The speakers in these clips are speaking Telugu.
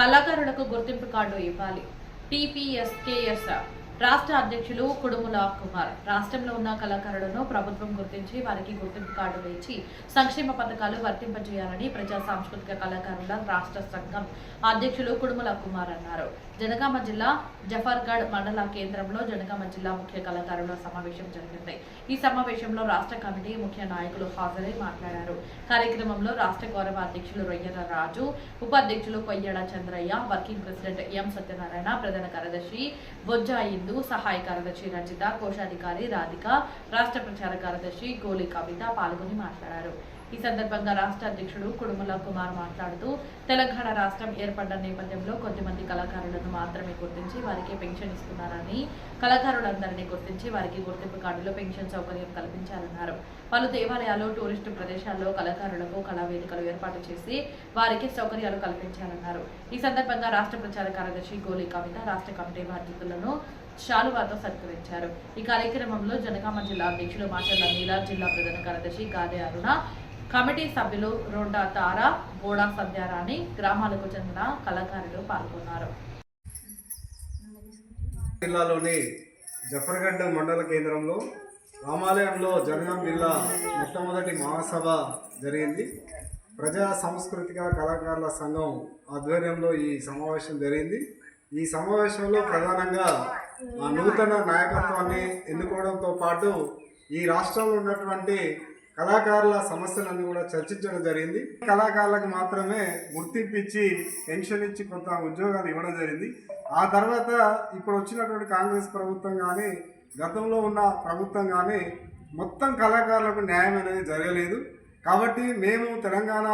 కళాకారులకు గుర్తింపు కార్డు ఇవ్వాలి. టీపీఎస్కేఎస్ రాష్ట్ర అధ్యక్షులు కుడుముల కుమార్. రాష్ట్రంలో ఉన్న కళాకారులను ప్రభుత్వం గుర్తించి వారికి గుర్తింపు కార్డులు ఇచ్చి సంక్షేమ పథకాలు వర్తింపజేయాలని ప్రజా సాంస్కృతిక కళాకారుల రాష్ట్ర సంఘం అధ్యక్షులు కుడుముల కుమార్ అన్నారు. జనగామ జిల్లా జఫర్గఢ్ మండల కేంద్రంలో జనగామ జిల్లా ముఖ్య కళాకారుల సమావేశం జరిగింది. ఈ సమావేశంలో రాష్ట్ర కమిటీ ముఖ్య నాయకులు హాజరై మాట్లాడారు. కార్యక్రమంలో రాష్ట్ర గౌరవ అధ్యక్షులు రొయ్యల రాజు ఉపాధ్యక్షులు Koyyada Chandraiah working president M Satyanarayana ప్రధాన కార్యదర్శి బొజ్జా ఇందు సహాయ కార్యదర్శి రజిత కోశాధికారి రాధిక రాష్ట్ర ప్రచార కార్యదర్శి గోలి కవిత పాల్గొని మాట్లాడారు. ఈ సందర్భంగా రాష్ట్ర అధ్యక్షుడు కుడుముల కుమార్ మాట్లాడుతూ తెలంగాణ రాష్ట్రం ఏర్పడ్డ నేపథ్యంలో కొద్దిమంది కళాకారులను మాత్రమే గుర్తించి వారికి పెన్షన్ ఇస్తున్నారని కళాకారులందరినీ గుర్తించి వారికి గుర్తింపు కార్డులో పెన్షన్ సౌకర్యం కల్పించాలన్నారు. పలు దేవాలయాలు టూరిస్టు ప్రదేశాల్లో కళాకారులకు కళా వేదికలు ఏర్పాటు చేసి వారికి సౌకర్యాలు కల్పించాలన్నారు. ఈ సందర్భంగా రాష్ట్ర ప్రచార కార్యదర్శి గోలి కవిత రాష్ట్ర కమిటీ బాధ్యతలను శాలువాతో సత్కరించారు. ఈ కార్యక్రమంలో జనగామ జిల్లా అధ్యక్షులు మాచర్ల నీలా జిల్లా ప్రధాన కార్యదర్శి గాదే అరుణ కమిటీ సభ్యులు రోడ్డా తార బోడా సంధ్యారాణి గ్రామాలకు చెందిన కళాకారులు పాల్గొన్నారు. జిల్లాలోని జఫర్గడ్డ మండల కేంద్రంలో రామాలయంలో జనగాం జిల్లా మొట్టమొదటి మహాసభ జరిగింది. ప్రజా సాంస్కృతిక కళాకారుల సంఘం ఆధ్వర్యంలో ఈ సమావేశం జరిగింది. ఈ సమావేశంలో ప్రధానంగా నూతన నాయకత్వాన్ని ఎన్నుకోవడంతో పాటు ఈ రాష్ట్రంలో ఉన్నటువంటి కళాకారుల సమస్యలన్నీ కూడా చర్చించడం జరిగింది. కళాకారులకు మాత్రమే గుర్తింపు ఇచ్చి పెన్షన్ ఇచ్చి కొంత ఉద్యోగాలు ఇవ్వడం జరిగింది. ఆ తర్వాత ఇప్పుడు వచ్చినటువంటి కాంగ్రెస్ ప్రభుత్వం కానీ గతంలో ఉన్న ప్రభుత్వం కానీ మొత్తం కళాకారులకు న్యాయం అనేది జరగలేదు. కాబట్టి మేము తెలంగాణ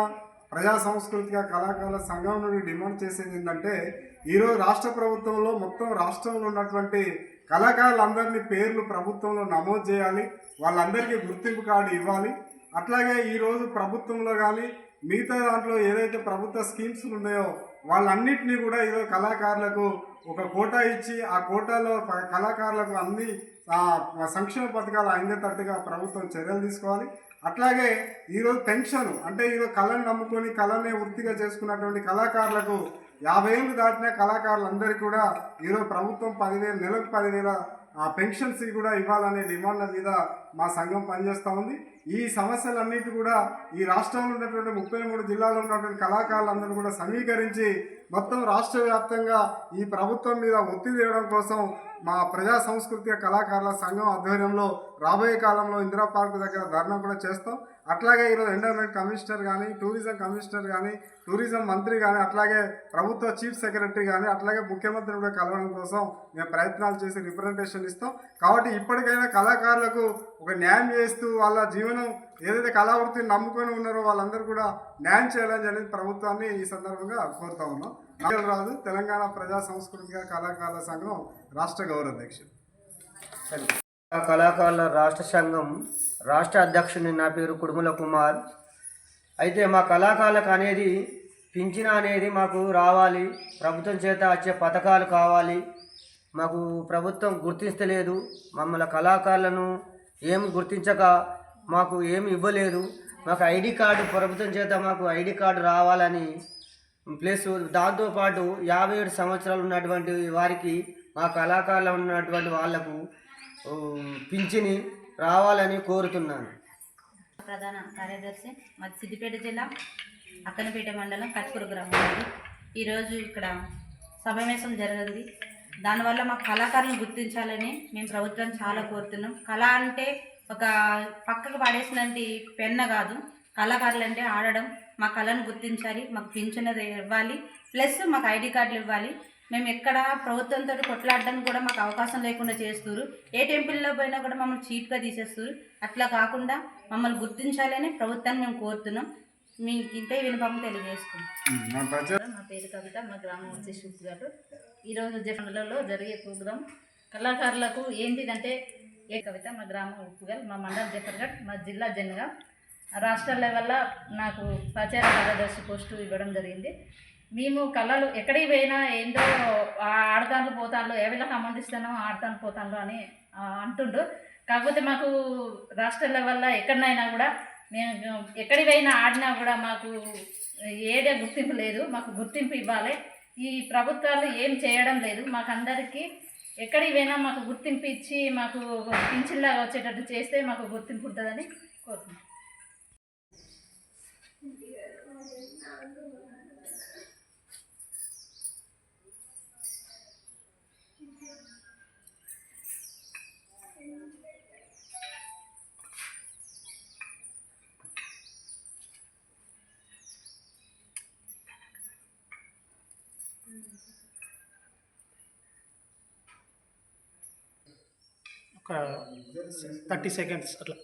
ప్రజా సాంస్కృతిక కళాకారుల సంఘం నుండి డిమాండ్ చేసేది ఏంటంటే ఈరోజు రాష్ట్ర ప్రభుత్వంలో మొత్తం రాష్ట్రంలో ఉన్నటువంటి కళాకారులందరినీ పేర్లు ప్రభుత్వంలో నమోదు చేయాలి వాళ్ళందరికీ గుర్తింపు కార్డు ఇవ్వాలి. అట్లాగే ఈరోజు ప్రభుత్వంలో కానీ మిగతా దాంట్లో ఏదైతే ప్రభుత్వ స్కీమ్స్ ఉన్నాయో వాళ్ళన్నింటినీ కూడా ఈరోజు కళాకారులకు ఒక కోటా ఇచ్చి ఆ కోటాలో కళాకారులకు అన్ని సంక్షేమ పథకాలు అందేటట్టుగా ప్రభుత్వం చర్యలు తీసుకోవాలి. అట్లాగే ఈరోజు పెన్షన్ అంటే ఈరోజు కళను నమ్ముకొని కళనే వృత్తిగా చేసుకున్నటువంటి కళాకారులకు యాభై ఏళ్ళు దాటిన కళాకారులందరికీ కూడా ఈరోజు ప్రభుత్వం పదివేలు నెలకు పదివేల ఆ పెన్షన్స్ కూడా ఇవ్వాలనే డిమాండ్ల మీద మా సంఘం పనిచేస్తూ ఉంది. ఈ సమస్యలన్నిటి కూడా ఈ రాష్ట్రంలో ఉన్నటువంటి ముప్పై మూడు జిల్లాలో ఉన్నటువంటి కళాకారులందరూ కూడా సమీకరించి మొత్తం రాష్ట్ర వ్యాప్తంగా ఈ ప్రభుత్వం మీద ఒత్తిడి తేవడం కోసం మా ప్రజా సంస్కృతిక కళాకారుల సంఘం ఆధ్వర్యంలో రాబోయే కాలంలో ఇందిరా పార్క్ దగ్గర ధర్నా కూడా చేస్తాం. అట్లాగే ఈరోజు ఎండోమెంట్ కమిషనర్ కానీ టూరిజం కమిషనర్ కానీ టూరిజం మంత్రి కానీ అట్లాగే ప్రభుత్వ చీఫ్ సెక్రటరీ కానీ అట్లాగే ముఖ్యమంత్రి కూడా కలవడం కోసం మేము ప్రయత్నాలు చేసి రిప్రజెంటేషన్ ఇస్తాం. కాబట్టి ఇప్పటికైనా కళాకారులకు ఒక న్యాయం చేస్తూ వాళ్ళ జీవనం ఏదైతే కళావృత్తిని నమ్ముకొని ఉన్నారో వాళ్ళందరూ కూడా న్యాయం చేయాలని అనేది ప్రభుత్వాన్ని ఈ సందర్భంగా కోరుతా ఉన్నాం. రాజు తెలంగాణ ప్రజా సాంస్కృతిక కళాకారుల సంఘం రాష్ట్ర గౌరవ అధ్యక్షుడు. కళాకారుల రాష్ట్ర సంఘం రాష్ట్ర అధ్యక్షుని నా పేరు కుడుముల కుమార్. అయితే మా కళాకారులకు అనేది పింఛన అనేది మాకు రావాలి ప్రభుత్వం చేత వచ్చే పథకాలు కావాలి. మాకు ప్రభుత్వం గుర్తించలేదు. మమ్మల్ని కళాకారులను ఏం గుర్తించక మాకు ఏమి ఇవ్వలేదు. మాకు ఐడి కార్డు ప్రభుత్వం చేత మాకు ఐడి కార్డు రావాలని ప్లస్ దాంతోపాటు యాభై ఏడు సంవత్సరాలు ఉన్నటువంటి వారికి మా కళాకారులు ఉన్నటువంటి వాళ్ళకు పింఛని రావాలని కోరుతున్నాను. ప్రధాన కార్యదర్శి మాది సిద్దిపేట జిల్లా అక్కనపేట మండలం కచ్పూరు గ్రామం. ఈరోజు ఇక్కడ సమావేశం జరిగింది దానివల్ల మా కళాకారులను గుర్తించాలని మేము ప్రభుత్వం చాలా కోరుతున్నాం. కళ అంటే ఒక పక్కకు పడేసినటువంటి పెన్న కాదు కళాకారులు అంటే ఆడడం మా కళను గుర్తించాలి మాకు పింఛన్ ఇవ్వాలి ప్లస్ మాకు ఐడి కార్డులు ఇవ్వాలి. మేము ఎక్కడ ప్రభుత్వంతో కొట్లాడడానికి కూడా మాకు అవకాశం లేకుండా చేస్తారు ఏ టెంపుల్లో పోయినా కూడా మమ్మల్ని చీప్గా తీసేస్తారు అట్లా కాకుండా మమ్మల్ని గుర్తించాలని ప్రభుత్వాన్ని మేము కోరుతున్నాం. మీకు ఇంతే వినపం తెలియజేస్తున్నాం నా పేరు కవిత మా గ్రామం వచ్చి శివ్ గారు. ఈరోజు జపంలో జరిగే ప్రోగ్రాం. కళాకారులకు ఏంటిదంటే ఏ కవిత మా గ్రామం ఉప్పుగల్ మా మండలం జఫర్గఢ్ మా జిల్లా జనగా. రాష్ట్ర లెవెల్లో నాకు ప్రచార కార్యదర్శి పోస్టు ఇవ్వడం జరిగింది. మేము కళలు ఎక్కడికి పోయినా ఏంటో ఆడతాను పోతాను ఎవరికి సంబంధిస్తానో ఆడతాను పోతాను అని అంటుండు అంటుండ్రు. కాకపోతే మాకు రాష్ట్ర లెవెల్లో ఎక్కడనైనా కూడా మేము ఎక్కడికి పోయినా ఆడినా కూడా మాకు ఏదే గుర్తింపు లేదు. మాకు గుర్తింపు ఇవ్వాలి. ఈ ప్రభుత్వాలు ఏం చేయడం లేదు. మాకందరికీ ఎక్కడికి పోయినా మాకు గుర్తింపు ఇచ్చి మాకు పింఛన్లాగా వచ్చేటట్టు చేస్తే మాకు గుర్తింపు ఉంటుందని కోరుతున్నాం. ఒక థర్టీ సెకండ్స్ అట్లా.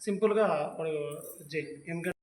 సింపుల్గా వాడు చేయి ఎందుకంటే